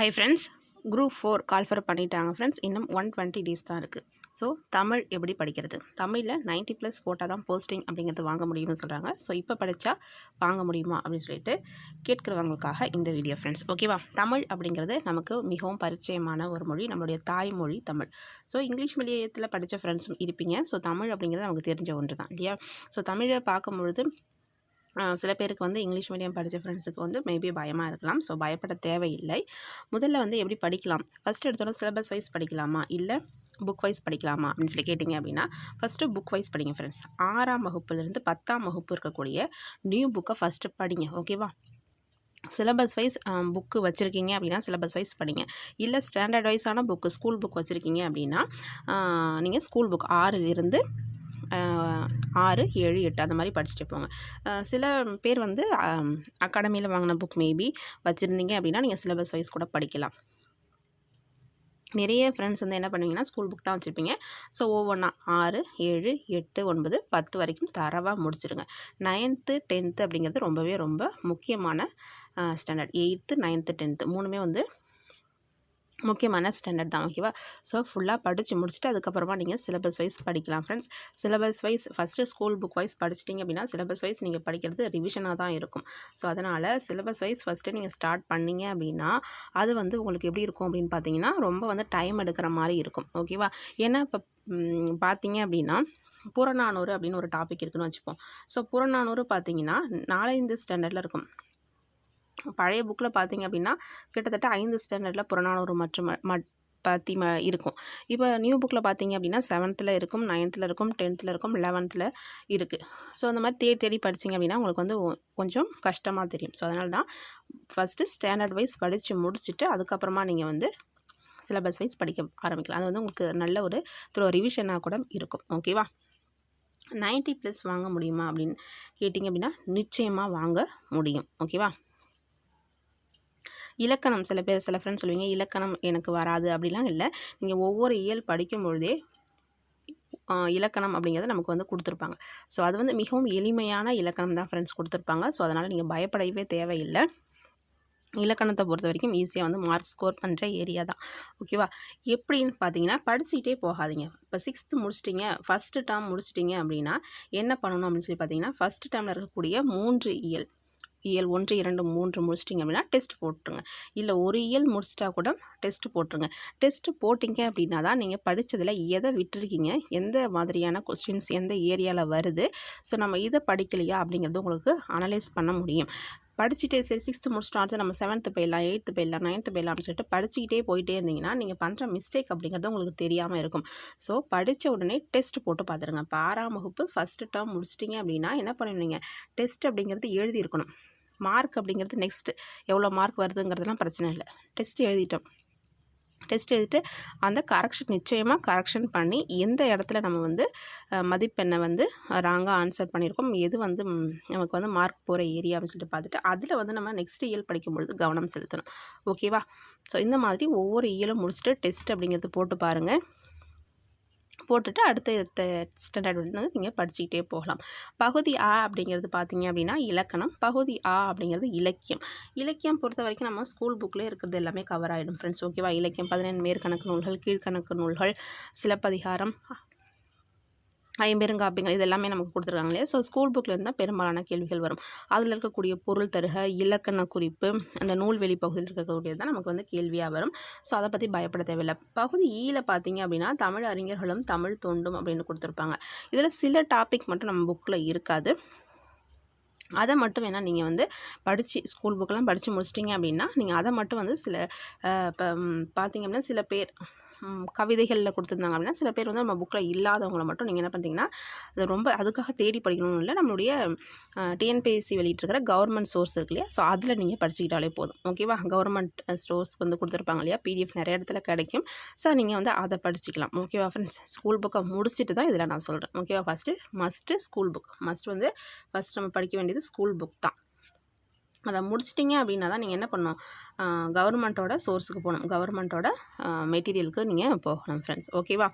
Hi friends group four call for பண்ணிட்டாங்க friends இன்னும் one twenty days தான் இருக்குது ஸோ தமிழ் எப்படி படிக்கிறது? தமிழில் 90 ப்ளஸ் போட்டால் தான் போஸ்டிங் அப்படிங்கிறது வாங்க முடியும்னு சொல்கிறாங்க ஸோ இப்போ படித்தா வாங்க முடியுமா அப்படின்னு சொல்லிட்டு கேட்குறவங்களுக்காக இந்த வீடியோ ஃப்ரெண்ட்ஸ் ஓகேவா தமிழ் அப்படிங்கிறது நமக்கு மிகவும் பரிச்சயமான ஒரு மொழி. நம்மளுடைய தாய்மொழி தமிழ். ஸோ இங்கிலீஷ் மீடியத்தில் படித்த ஃப்ரெண்ட்ஸும் இருப்பீங்க. ஸோ தமிழ் அப்படிங்கிறது நமக்கு தெரிஞ்ச ஒன்று தான் இல்லையா? ஸோ தமிழை பார்க்கும்பொழுது சில பேருக்கு வந்து இங்கிலீஷ் மீடியம் படித்த ஃப்ரெண்ட்ஸுக்கு வந்து மேபி பயமாக இருக்கலாம். ஸோ பயப்பட தேவையில்லை. முதல்ல வந்து எப்படி படிக்கலாம்? ஃபஸ்ட் எடுத்தோன்னா சிலபஸ் வைஸ் படிக்கலாமா? இல்லை புக் வைஸ் படிக்கலாமா? அப்படின்னு சொல்லி கேட்டிங்க அப்படின்னா ஃபஸ்ட்டு புக் வைஸ் படிங்க ஃப்ரெண்ட்ஸ் ஆறாம் வகுப்புலேருந்து பத்தாம் வகுப்பு இருக்கக்கூடிய நியூ புக்கை ஃபஸ்ட்டு படிங்க ஓகேவா சிலபஸ் வைஸ் புக்கு வச்சுருக்கீங்க அப்படின்னா சிலபஸ் வைஸ் படிங்க. இல்லை ஸ்டாண்டர்ட் வைஸான புக்கு ஸ்கூல் புக் வச்சுருக்கீங்க அப்படின்னா நீங்கள் ஸ்கூல் புக் ஆறுலேருந்து ஆறு ஏழு எட்டு அந்த மாதிரி படிச்சுட்டு போங்க. சில பேர் வந்து அகாடமியில் வாங்கின புக் மேபி வச்சுருந்தீங்க அப்படின்னா நீங்கள் சிலபஸ் வைஸ் கூட படிக்கலாம். நிறைய ஃப்ரெண்ட்ஸ் வந்து என்ன பண்ணுவீங்கன்னா ஸ்கூல் புக் தான் வச்சுருப்பீங்க. ஸோ ஒவ்வொன்றா ஆறு ஏழு எட்டு ஒன்பது பத்து வரைக்கும் தரவாக முடிச்சிடுங்க நைன்த்து டென்த்து அப்படிங்கிறது ரொம்பவே ரொம்ப முக்கியமான ஸ்டாண்டர்ட் எயித்து நைன்த்து டென்த்து மூணுமே வந்து முக்கியமான ஸ்டாண்டர்ட் தான் ஓகேவா ஸோ ஃபுல்லாக படித்து முடிச்சுட்டு அதுக்கப்புறமா நீங்கள் சிலபஸ் வைஸ் படிக்கலாம் friends syllabus wise first school book wise படிச்சிட்டிங்க அப்படின்னா சிலபஸ் வைஸ் நீங்கள் படிக்கிறது ரிவிஷனாக தான் இருக்கும். ஸோ அதனால் சிலபஸ் வைஸ் ஃபஸ்ட்டு நீங்கள் ஸ்டார்ட் பண்ணீங்க அப்படின்னா அது வந்து உங்களுக்கு எப்படி இருக்கும் அப்படின்னு பார்த்தீங்கன்னா ரொம்ப வந்து டைம் எடுக்கிற மாதிரி இருக்கும் ஓகேவா ஏன்னா இப்போ பார்த்தீங்க அப்படின்னா புறநானூறு அப்படின்னு ஒரு டாபிக் இருக்குன்னு வச்சுப்போம். ஸோ புறநானூறு பார்த்தீங்கன்னா நாலஞ்சு ஸ்டாண்டர்டில் இருக்கும். பழைய புக்கில் பார்த்தீங்க அப்படின்னா கிட்டத்தட்ட ஐந்து ஸ்டாண்டர்டில் புறநானூறு மற்றும் மட் பற்றி ம இருக்கும். இப்போ நியூ புக்கில் பார்த்தீங்க அப்படின்னா செவன்த்தில் இருக்கும் நைன்த்தில் இருக்கும் டென்த்தில் இருக்கும் லெவன்த்தில் இருக்குது ஸோ அந்த மாதிரி தேடி தேடி படிச்சிங்க அப்படின்னா உங்களுக்கு வந்து கொஞ்சம் கஷ்டமாக தெரியும். ஸோ அதனால தான் ஃபஸ்ட்டு ஸ்டாண்டர்ட் வைஸ் படித்து முடிச்சுட்டு அதுக்கப்புறமா நீங்கள் வந்து சிலபஸ் வைஸ் படிக்க ஆரம்பிக்கலாம். அது வந்து உங்களுக்கு நல்ல ஒரு த்ரோ ரிவிஷனாக கூட இருக்கும். ஓகேவா 90 ப்ளஸ் வாங்க முடியுமா அப்படின்னு கேட்டிங்க அப்படின்னா நிச்சயமாக வாங்க முடியும். ஓகேவா இலக்கணம் சில பேர் சில ஃப்ரெண்ட்ஸ் சொல்லுவீங்க இலக்கணம் எனக்கு வராது அப்படிலாம் இல்லை. நீங்கள் ஒவ்வொரு இயல் படிக்கும் பொழுதே இலக்கணம் அப்படிங்கிறத நமக்கு வந்து கொடுத்துருப்பாங்க. ஸோ அது வந்து மிகவும் எளிமையான இலக்கணம் தான் ஃப்ரெண்ட்ஸ் கொடுத்துருப்பாங்க. ஸோ அதனால் நீங்கள் பயப்படவே தேவையில்லை. இலக்கணத்தை பொறுத்த வரைக்கும் ஈஸியாக வந்து மார்க் ஸ்கோர் பண்ணுற ஏரியா தான். ஓகேவா எப்படின்னு பார்த்தீங்கன்னா படிச்சுக்கிட்டே போகாதீங்க. இப்போ சிக்ஸ்த்து முடிச்சிட்டிங்க ஃபஸ்ட்டு டேர்ம் முடிச்சிட்டிங்க அப்படின்னா என்ன பண்ணணும் அப்படின்னு சொல்லி பார்த்தீங்கன்னா ஃபஸ்ட்டு டேர்மில் இருக்கக்கூடிய மூன்று இயல். இயல் ஒன்று இரண்டு மூன்று முடிச்சிட்டிங்க அப்படின்னா டெஸ்ட் போட்டுருங்க. இல்லை ஒரு இயல் முடிச்சிட்டா கூட டெஸ்ட் போட்டுருங்க. டெஸ்ட் போட்டிங்க அப்படின்னா தான் நீங்கள் படித்ததில் எதை விட்டுருக்கீங்க எந்த மாதிரியான கொஸ்டின்ஸ் எந்த ஏரியாவில் வருது. ஸோ நம்ம இதை படிக்கலையா அப்படிங்கிறது உங்களுக்கு அனலைஸ் பண்ண முடியும். படிச்சுட்டே சரி சிக்ஸ்த்து முடிச்சிட்டோம் அடுத்து நம்ம செவன்த்து போயிடலாம் எயித்து போயிடலாம் நைன்த்து போயிடலாம் அப்படின்னு சொல்லிட்டு படிச்சுக்கிட்டே போயிட்டே இருந்தீங்கன்னா நீங்கள் பண்ணுற மிஸ்டேக் அப்படிங்கிறது உங்களுக்கு தெரியாமல் இருக்கும். ஸோ படித்த உடனே டெஸ்ட் போட்டு பார்த்துருங்க. இப்போ ஆறாம் வகுப்பு ஃபஸ்ட்டு டேர்ம் முடிச்சிட்டிங்க அப்படின்னா என்ன பண்ணுவீங்க டெஸ்ட் அப்படிங்கிறது எழுதியிருக்கணும். மார்க் அப்படிங்கிறது நெக்ஸ்ட்டு எவ்வளோ மார்க் வருதுங்கிறதுலாம் பிரச்சனை இல்லை. டெஸ்ட் எழுதிட்டோம். டெஸ்ட் எழுதிட்டு அந்த கரெக்ஷன் நிச்சயமாக கரெக்ஷன் பண்ணி எந்த இடத்துல நம்ம வந்து மதிப்பெண்ணை வந்து ராங்காக ஆன்சர் பண்ணியிருக்கோம் எது வந்து நமக்கு வந்து மார்க் போகிற ஏரியா அப்படின்னு சொல்லிட்டு பார்த்துட்டு அதில் வந்து நம்ம நெக்ஸ்ட் இயல் படிக்கும் பொழுது கவனம் செலுத்தணும். ஓகேவா ஸோ இந்த மாதிரி ஒவ்வொரு இயலும் முடிச்சுட்டு டெஸ்ட் அப்படிங்கிறது போட்டு பாருங்கள் போட்டுட்டு அடுத்த ஸ்டாண்டர்ட் வந்து நீங்கள் படிச்சுக்கிட்டே போகலாம். பகுதி ஆ அப்படிங்கிறது பார்த்தீங்க அப்படின்னா இலக்கணம் பகுதி ஆ அப்படிங்கிறது இலக்கியம். இலக்கியம் பொறுத்த வரைக்கும் நம்ம ஸ்கூல் புக்கில் இருக்கிறது எல்லாமே கவர் ஆகிடும் ஃப்ரெண்ட்ஸ் ஓகேவா இலக்கியம் பதினேழு மேற்கணக்கு நூல்கள் கீழ்கணக்கு நூல்கள் சிலப்பதிகாரம் ஐம்பெருங்காப்பியங்கள் இது எல்லாமே நமக்கு கொடுத்துருக்காங்க இல்லையா? ஸோ ஸ்கூல் புக்கில் இருந்தால் பெரும்பாலான கேள்விகள் வரும். அதில் இருக்கக்கூடிய பொருள் தருக இலக்கண குறிப்பு அந்த நூல்வெளி பகுதியில் இருக்கக்கூடியது தான் நமக்கு வந்து கேள்வியாக வரும். ஸோ அதை பற்றி பயப்பட தேவையில்லை. பகுதி e ஈயில் பார்த்தீங்க அப்படின்னா தமிழ் அறிஞர்களும் தமிழ் தொண்டும் அப்படின்னு கொடுத்துருப்பாங்க. இதில் சில டாபிக் மட்டும் நம்ம புக்கில் இருக்காது. அதை மட்டும் வேணால் நீங்கள் வந்து படித்து ஸ்கூல் புக்கெல்லாம் படித்து முடிச்சிட்டிங்க அப்படின்னா நீங்கள் அதை மட்டும் வந்து சில இப்போ பார்த்தீங்க அப்படின்னா சில பேர் கவிதைகளில் கொடுத்துருந்தாங்க அப்படின்னா சில பேர் வந்து நம்ம புக்கில் இல்லாதவங்களை மட்டும் நீங்கள் என்ன பண்ணுறீங்கன்னா அது ரொம்ப அதுக்காக தேடி படிக்கணும்னு இல்லை நம்மளுடைய டிஎன்பிஎஸ்சி வெளியிட்டிருக்கிற கவர்மெண்ட் சோர்ஸ் இருக்கு இல்லையா? ஸோ அதில் நீங்கள் படிச்சுக்கிட்டாலே போதும். ஓகேவா கவர்மெண்ட் ஸ்டோர்ஸ் வந்து கொடுத்துருப்பாங்க இல்லையா? பிடிஎஃப் நிறைய இடத்துல கிடைக்கும். ஸோ நீங்கள் வந்து அதை படிச்சுக்கலாம். ஓகேவா ஃப்ரெண்ட்ஸ் ஸ்கூல் புக்கை முடிச்சுட்டு தான் இதில் நான் சொல்கிறேன் ஓகேவா first must school book must வந்து ஃபஸ்ட் நம்ம படிக்க வேண்டியது ஸ்கூல் புக் தான். அதை முடிச்சிட்டிங்க அப்படின்னா தான் நீங்கள் என்ன பண்ணணும்? கவர்மெண்ட்டோட சோர்ஸுக்கு போகணும். கவர்மெண்ட்டோட மெட்டீரியலுக்கு நீங்கள் போகணும் ஃப்ரெண்ட்ஸ் ஓகேவா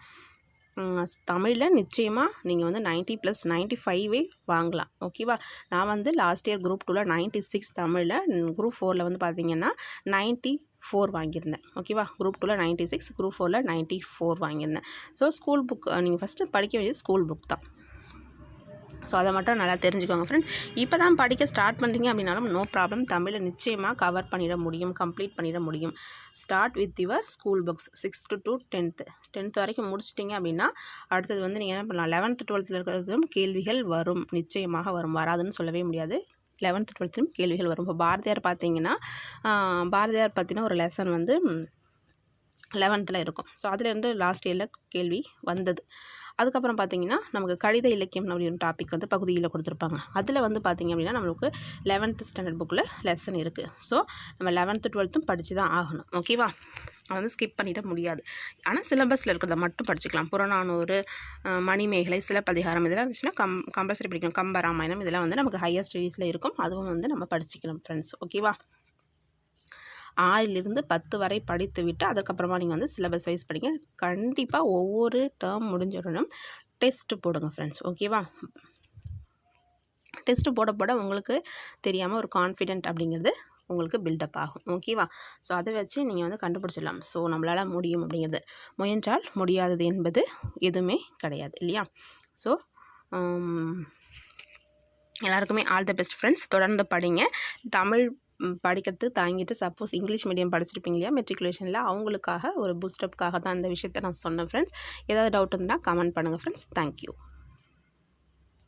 தமிழில் நிச்சயமாக நீங்கள் வந்து நைன்ட்டி ப்ளஸ் நைன்ட்டி ஃபைவே வாங்கலாம். ஓகேவா நான் வந்து லாஸ்ட் இயர் குரூப் டூவில் நைன்ட்டி சிக்ஸ் தமிழில் குரூப் ஃபோரில் வந்து பார்த்தீங்கன்னா நைன்ட்டி ஃபோர் வாங்கியிருந்தேன் ஓகேவா குரூப் டூவில் நைன்ட்டி சிக்ஸ் குரூப் ஃபோரில் நைன்ட்டி ஃபோர் வாங்கியிருந்தேன். ஸோ ஸ்கூல் புக் நீங்கள் ஃபஸ்ட்டு படிக்க வேண்டியது ஸ்கூல் புக் தான். ஸோ அதை மட்டும் நல்லா தெரிஞ்சுக்கோங்க ஃப்ரெண்ட்ஸ் இப்போ தான் படிக்க ஸ்டார்ட் பண்ணுறீங்க அப்படின்னாலும் நோ ப்ராப்ளம் தமிழை நிச்சயமாக கவர் பண்ணிட முடியும் கம்ப்ளீட் பண்ணிட முடியும். Start with your school books sixth to tenth tenth வரைக்கும் முடிச்சிட்டிங்க அப்படின்னா அடுத்தது வந்து நீங்கள் என்ன பண்ணலாம்? லெவன்த்து டுவெல்த்தில் இருக்கிறதும் கேள்விகள் வரும். நிச்சயமாக வரும். வராதுன்னு சொல்லவே முடியாது. லெவன்த்து டுவெல்த்துலையும் கேள்விகள் வரும். இப்போ பாரதியார் பார்த்தீங்கன்னா பாரதியார் பார்த்தீங்கன்னா ஒரு லெசன் வந்து லெவன்த்தில் இருக்கும். ஸோ அதுலேருந்து லாஸ்ட் இயரில் கேள்வி வந்தது. அதுக்கப்புறம் பார்த்திங்கன்னா நமக்கு கடித இலக்கியம் அப்படின்னு டாபிக் வந்து பகுதியில் கொடுத்துருப்பாங்க. அதில் வந்து பார்த்திங்க அப்படின்னா நம்மளுக்கு லெவன்த்து ஸ்டாண்டர்ட் புக்கில் லெசன் இருக்குது ஸோ நம்ம லெவன்த்து டுவெல்த்தும் படித்து தான் ஆகணும். ஓகேவா அதை வந்து ஸ்கிப் பண்ணிட முடியாது. ஆனால் சிலபஸில் இருக்கிறத மட்டும் படிச்சுக்கலாம். புறநானூறு மணிமேகலை சிலப்பதிகாரம் இதெல்லாம் இருந்துச்சுன்னா கம் கம்பல்சரி படிக்கணும். கம்பராமாயணம் இதெல்லாம் வந்து நமக்கு ஹையர் ஸ்டடீஸில் இருக்கும். அதுவும் வந்து நம்ம படிச்சுக்கலாம் ஃப்ரெண்ட்ஸ் ஓகேவா ஆறிலிருந்து பத்து வரை படித்து விட்டு அதுக்கப்புறமா நீங்கள் வந்து சிலபஸ் வைஸ் படிங்க. கண்டிப்பாக ஒவ்வொரு டேர்ம் முடிஞ்சிடணும் டெஸ்ட்டு போடுங்க ஃப்ரெண்ட்ஸ் ஓகேவா டெஸ்ட்டு போட போட உங்களுக்கு தெரியாமல் ஒரு கான்ஃபிடென்ட் அப்படிங்கிறது உங்களுக்கு பில்டப் ஆகும். ஓகேவா ஸோ அதை வச்சு நீங்கள் வந்து கண்டுபிடிச்சிடலாம். ஸோ நம்மளால் முடியும் அப்படிங்கிறது. முயன்றால் முடியாதது என்பது எதுவுமே கிடையாது இல்லையா? ஸோ எல்லாருக்குமே ஆல் த பெஸ்ட் ஃப்ரெண்ட்ஸ் தொடர்ந்து படிங்க. தமிழ் படிக்கிறதுக்கு தாங்கிட்டு சப்போஸ் இங்கிலீஷ் மீடியம் படிச்சிருப்பீங்க இல்லையா? மெட்ரிகுலேஷனில் அவங்களுக்காக ஒரு பூஸ்டப்புக்காக தான் இந்த விஷயத்தை நான் சொன்னேன் ஃப்ரெண்ட்ஸ் ஏதாவது டவுட் இருந்தால் கமெண்ட் பண்ணுங்கள் ஃப்ரெண்ட்ஸ் தேங்க்யூ